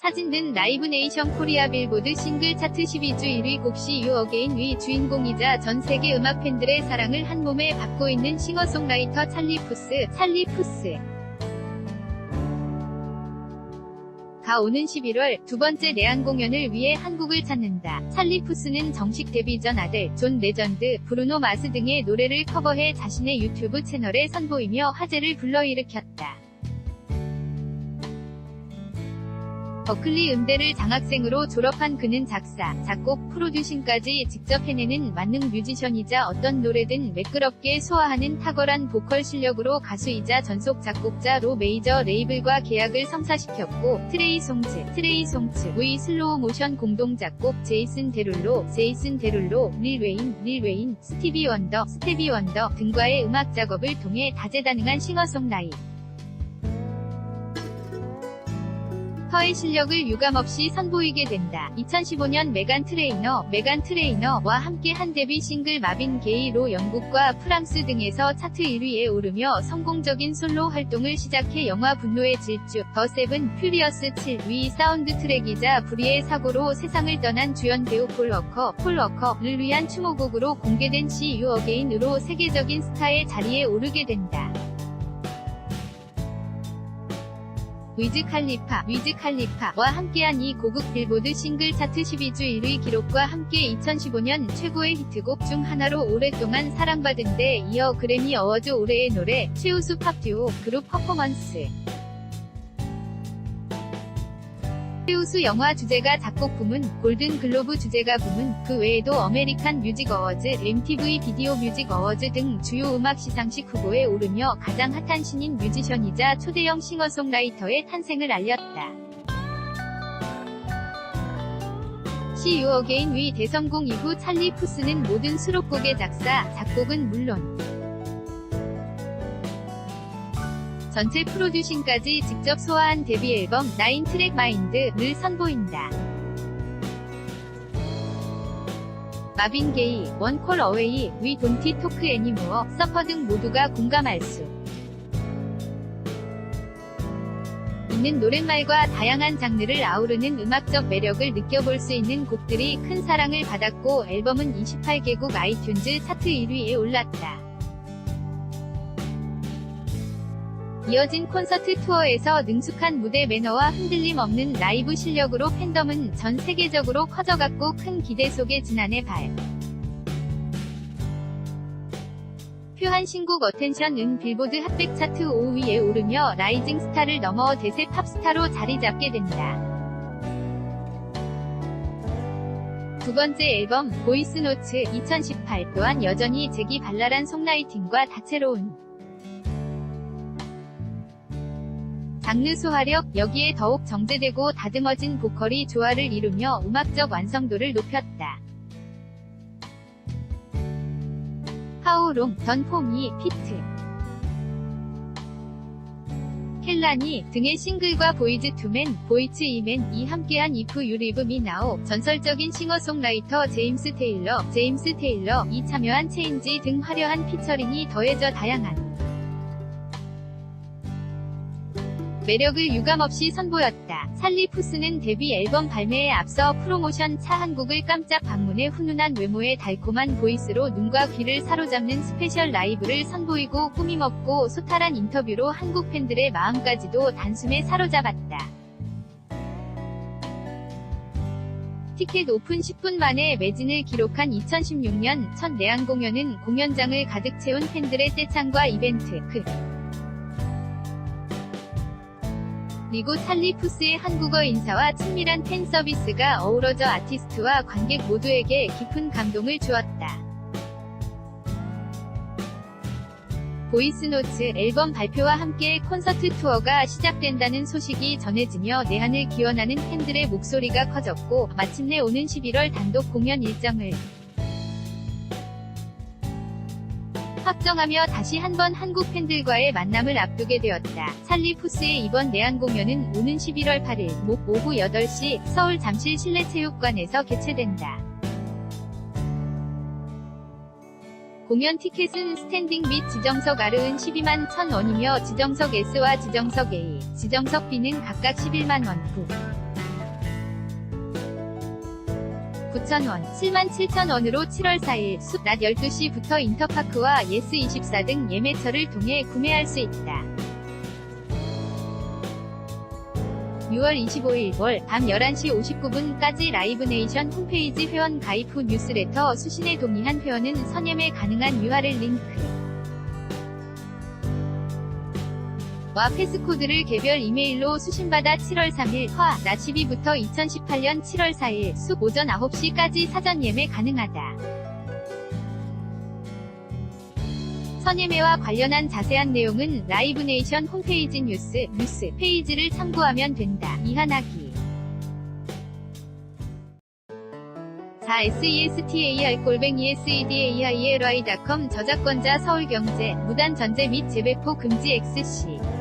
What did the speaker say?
사진 등 라이브 네이션 코리아 빌보드 싱글 차트 12주 1위 곡시 유 어게인 위 주인공이자 전 세계 음악 팬들의 사랑을 한 몸에 받고 있는 싱어송라이터 찰리 푸스, 찰리 푸스. 가 오는 11월 두 번째 내한 공연을 위해 한국을 찾는다. 찰리 푸스는 정식 데뷔 전 아들 존 레전드, 브루노 마스 등의 노래를 커버해 자신의 유튜브 채널에 선보이며 화제를 불러일으켰다. 버클리 음대를 장학생으로 졸업한 그는 작사, 작곡, 프로듀싱까지 직접 해내는 만능 뮤지션이자 어떤 노래든 매끄럽게 소화하는 탁월한 보컬 실력으로 가수이자 전속 작곡자로 메이저 레이블과 계약을 성사시켰고 트레이 송츠, 트레이 송츠, 의 슬로우 모션 공동 작곡 제이슨 데룰로, 제이슨 데룰로, 릴 웨인, 릴 웨인, 스티비 원더, 스테비 원더 등과의 음악 작업을 통해 다재다능한 싱어송라이 터의 실력을 유감없이 선보이게 된다. 2015년 메간 트레이너, 메간 트레이너와 함께 한 데뷔 싱글 마빈 게이로 영국과 프랑스 등에서 차트 1위에 오르며 성공적인 솔로 활동을 시작해 영화 분노의 질주, 더 세븐, 퓨리어스 7위 사운드 트랙이자 불의의 사고로 세상을 떠난 주연 배우 폴 워커, 폴 워커를 위한 추모곡으로 공개된 시유 어게인으로 세계적인 스타의 자리에 오르게 된다. 위즈 칼리파, 위즈 칼리파와 함께한 이 고급 빌보드 싱글 차트 12주 1위 기록과 함께 2015년 최고의 히트곡 중 하나로 오랫동안 사랑받은 데 이어 그래미 어워즈 올해의 노래, 최우수 팝 듀오, 그룹 퍼포먼스. 최우수 영화 주제가 작곡 부문, 골든 글로브 주제가 부문, 그 외에도 어메리칸 뮤직 어워즈, MTV 비디오 뮤직 어워즈 등 주요 음악 시상식 후보에 오르며 가장 핫한 신인 뮤지션이자 초대형 싱어송라이터의 탄생을 알렸다. 시 유 어게인 위 대성공 이후 찰리 푸스는 모든 수록곡의 작사, 작곡은 물론 전체 프로듀싱까지 직접 소화한 데뷔 앨범 나인 트랙 마인드를 선보인다. 마빈 게이, 원콜 어웨이, 위 돈티 토크 애니모어, 서퍼 등 모두가 공감할 수 있는 노랫말과 다양한 장르를 아우르는 음악적 매력을 느껴볼 수 있는 곡들이 큰 사랑을 받았고 앨범은 28개국 아이튠즈 차트 1위에 올랐다. 이어진 콘서트 투어에서 능숙한 무대 매너와 흔들림 없는 라이브 실력으로 팬덤은 전 세계적으로 커져갔고 큰 기대 속에 지난해 발. 표한 신곡 어텐션은 빌보드 핫백 차트 5위에 오르며 라이징 스타를 넘어 대세 팝스타로 자리 잡게 된다. 두 번째 앨범 보이스노츠 2018 또한 여전히 재기 발랄한 송라이팅과 다채로운 장르 소화력, 여기에 더욱 정제되고 다듬어진 보컬이 조화를 이루며 음악적 완성도를 높였다. 하오롱, 던포미, 피트, 켈라니 등의 싱글과 보이즈 투맨, 보이츠 이맨이 함께한 이프 유리브 미나오, 전설적인 싱어송라이터 제임스 테일러, 제임스 테일러 이 참여한 체인지 등 화려한 피처링이 더해져 다양한 매력을 유감없이 선보였다. 살리 푸스는 데뷔 앨범 발매에 앞서 프로모션 차 한국을 깜짝 방문해 훈훈한 외모의 달콤한 보이스로 눈과 귀를 사로잡는 스페셜 라이브를 선보이고 꾸밈없고 소탈한 인터뷰로 한국 팬들의 마음까지도 단숨에 사로잡았다. 티켓 오픈 10분 만에 매진을 기록한 2016년 첫 내한 공연은 공연장을 가득 채운 팬들의 떼창과 이벤트, 그 리고 찰리 푸스의 한국어 인사와 친밀한 팬 서비스가 어우러져 아티스트와 관객 모두에게 깊은 감동을 주었다. 보이스노츠 앨범 발표와 함께 콘서트 투어가 시작된다는 소식이 전해지며 내한을 기원하는 팬들의 목소리가 커졌고 마침내 오는 11월 단독 공연 일정을 확정하며 다시 한번 한국 팬들과의 만남을 앞두게 되었다. 찰리 푸스의 이번 내한 공연은 오는 11월 8일 목 오후 8시 서울 잠실 실내체육관에서 개최된다. 공연 티켓은 스탠딩 및 지정석 R은 12만 1000원이며 지정석 S와 지정석 A, 지정석 B는 각각 11만 원 부. 9,000원, 77,000원으로 7월 4일 수, 낮 12시부터 인터파크와 예스24 등 예매처를 통해 구매할 수 있다. 6월 25일 월밤 11시 59분까지 라이브네이션 홈페이지 회원 가입 후 뉴스레터 수신에 동의한 회원은 선예매 가능한 URL 링크 와 패스코드를 개별 이메일로 수신받아 7월 3일 화, 낮 12부터 2018년 7월 4일 수 오전 9시까지 사전 예매 가능하다. 선예매와 관련한 자세한 내용은 라이브네이션 홈페이지 뉴스, 뉴스 페이지를 참고하면 된다. 이한하기 4 SESTAR 골뱅이 SEDAIRY.com 저작권자 서울경제 무단 전제 및 재배포 금지 XC